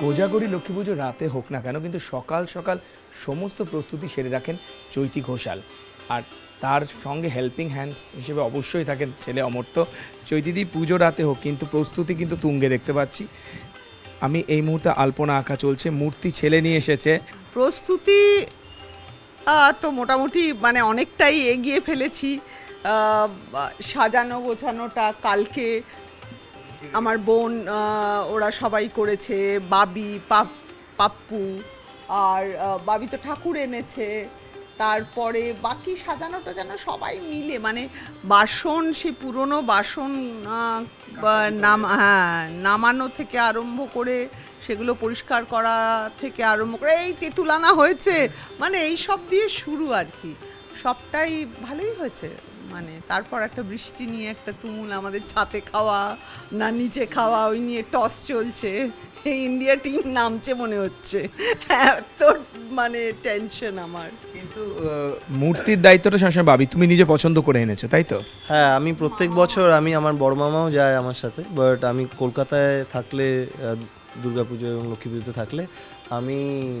কোজাগরি লক্ষ্মী পুজো রাতে হোক না কেন, কিন্তু সকাল সকাল সমস্ত প্রস্তুতি সেরে রাখেন চৈতি ঘোষাল। আর তার সঙ্গে হেল্পিং হ্যান্ডস হিসেবে অবশ্যই থাকেন ছেলে অমর্ত্য। চৈতিদি পুজো রাতে হোক, কিন্তু প্রস্তুতি কিন্তু তুঙ্গে দেখতে পাচ্ছি। আমি এই মুহূর্তে আলপনা আঁকা চলছে, মূর্তি ছেলে নিয়ে এসেছে। প্রস্তুতি তো মোটামুটি মানে অনেকটাই এগিয়ে ফেলেছি। সাজানো গোছানোটা, কালকে আমার বোন ওরা সবাই করেছে, বাবি, পাপ, পাপ্পু, আর বাবি তো ঠাকুর এনেছে। তারপরে বাকি সাজানোটা যেন সবাই মিলে মানে বাসন সে পুরনো বাসন নাম হ্যাঁ নামানো থেকে আরম্ভ করে, সেগুলো পরিষ্কার করা থেকে আরম্ভ করে, এই তেঁতুল আনা হয়েছে। মানে এই সব দিয়ে শুরু আর কি। সবটাই ভালোই হয়েছে। মানে তারপর একটা বৃষ্টি নিয়ে একটা তুমুল আমাদের ছাতে খাওয়া না নিচে খাওয়া ওই নিয়ে টস চলছে। ইন্ডিয়া টিম নামছে মনে হচ্ছে। এত মানে টেনশন আমার। কিন্তু মূর্তির দায়িত্বটা সবসময় ভাবি তুমি নিজে পছন্দ করে এনেছো তাই তো? হ্যাঁ আমি প্রত্যেক বছর আমি আমার বড় মামাও যায় আমার সাথে বাট আমি কলকাতায় থাকলে দুর্গাপুজো এবং লক্ষ্মী পুজোতে থাকলে আমি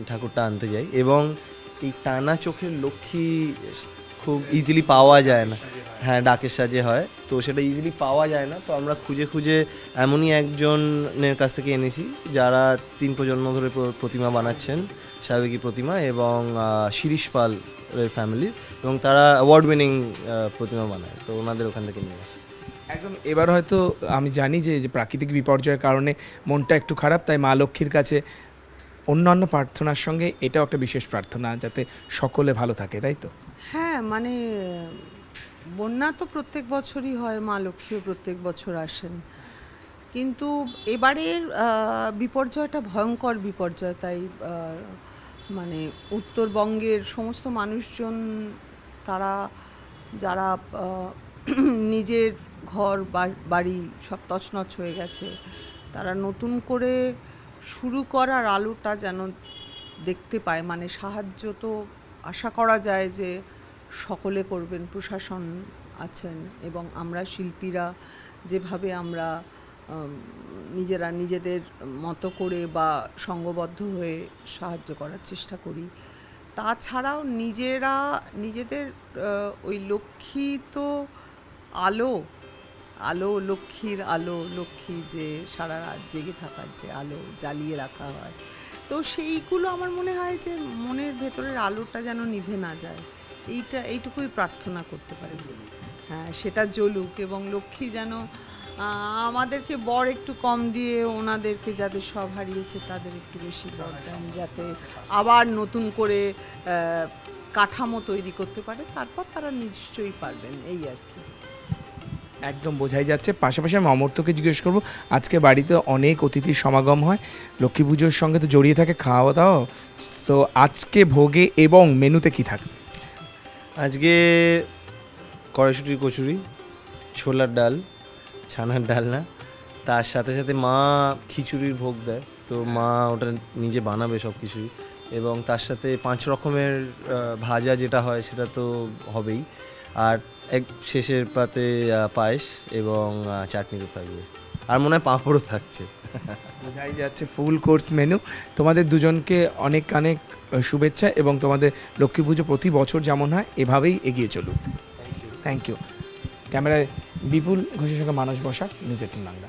ঠাকুরটা আনতে যাই। এবং এই টানা চোখের লক্ষ্মী খুব ইজিলি পাওয়া যায় না। হ্যাঁ ডাকের সাজে হয়। তো সেটা ইজিলি পাওয়া যায় না। তো আমরা খুঁজে খুঁজে এমনই একজনের কাছ থেকে এনেছি, যারা তিন প্রজন্ম ধরে প্রতিমা বানাচ্ছেন, সাবেকি প্রতিমা এবং শিরিষ পাল ফ্যামিলির এবং তারা অ্যাওয়ার্ড উইনিং প্রতিমা বানায়। তো ওনাদের ওখান থেকে নিয়ে আসি। একদম, এবার হয়তো আমি জানি যে যে প্রাকৃতিক বিপর্যয়ের কারণে মনটা একটু খারাপ, তাই মা লক্ষ্মীর কাছে অন্যান্য প্রার্থনার সঙ্গে এটাও একটা বিশেষ প্রার্থনা, যাতে সকলে ভালো থাকে, তাই তো? হ্যাঁ মানে বন্যা তো প্রত্যেক বছরই হয়, মা লক্ষ্মীও প্রত্যেক বছর আসেন। কিন্তু এবারের বিপর্যয়টা ভয়ঙ্কর বিপর্যয়, তাই মানে উত্তরবঙ্গের সমস্ত মানুষজন, তারা, যারা নিজের ঘর বাড়ি সব তছনছ হয়ে গেছে, তারা নতুন করে শুরু করার আলোটা যেন দেখতে পায়। মানে সাহায্য তো আশা করা যায় যে সকলে করবেন, প্রশাসন আছেন এবং আমরা শিল্পীরা যেভাবে আমরা নিজেরা নিজেদের মতো করে বা সঙ্গবদ্ধ হয়ে সাহায্য করার চেষ্টা করি। তাছাড়াও নিজেরা, নিজেদের ওই লক্ষ্মী তো আলো আলো, লক্ষ্মীর আলো, লক্ষ্মী যে সারা রাত জেগে থাকার যে আলো জ্বালিয়ে রাখা হয় তো সেইগুলো আমার মনে হয় যে মনের ভেতরের আলোটা যেন নিভে না যায়। এইটা, এইটুকুই প্রার্থনা করতে পারি। হ্যাঁ সেটা জ্বলুক এবং লক্ষ্মী যেন আমাদেরকে বর একটু কম দিয়ে ওনাদেরকে যাদের সব হারিয়েছে, তাদের একটু বেশি বর দেন, যাতে আবার নতুন করে কাঠামো তৈরি করতে পারে। তারপর তারা নিশ্চয়ই পারবেন, এই আর কি। একদম বোঝাই যাচ্ছে। পাশাপাশি আমি অমর্ত্যকে জিজ্ঞেস করব, আজকে বাড়িতে অনেক অতিথির সমাগম হয়। লক্ষ্মী পুজোর সঙ্গে তো জড়িয়ে থাকে খাওয়া দাওয়া সো আজকে ভোগে এবং মেনুতে কি থাকছে আজকে কড়াইশুটির কচুরি, ছোলার ডাল, ছানার ডাল না। তার সাথে সাথে মা খিচুড়ির ভোগ দেয়। তো মা ওটা নিজে বানাবে সব কিছুই এবং তার সাথে পাঁচ রকমের ভাজা যেটা হয় সেটা তো হবেই। আর এক শেষের পাতে পায়েস এবং চাটনিও চাটনি তো থাকবে। আর মনে হয় পাঁপড়ও থাকছে। বোঝাই যাচ্ছে ফুল কোর্স মেনু। তোমাদের দুজনকে অনেক অনেক শুভেচ্ছা এবং তোমাদের লক্ষ্মী পুজো প্রতি বছর যেমন হয় এভাবেই এগিয়ে চলুক। থ্যাংক ইউ ক্যামেরায় বিপুল ঘোষের সঙ্গে মানুষ বসা নিউজ এইটিন বাংলা।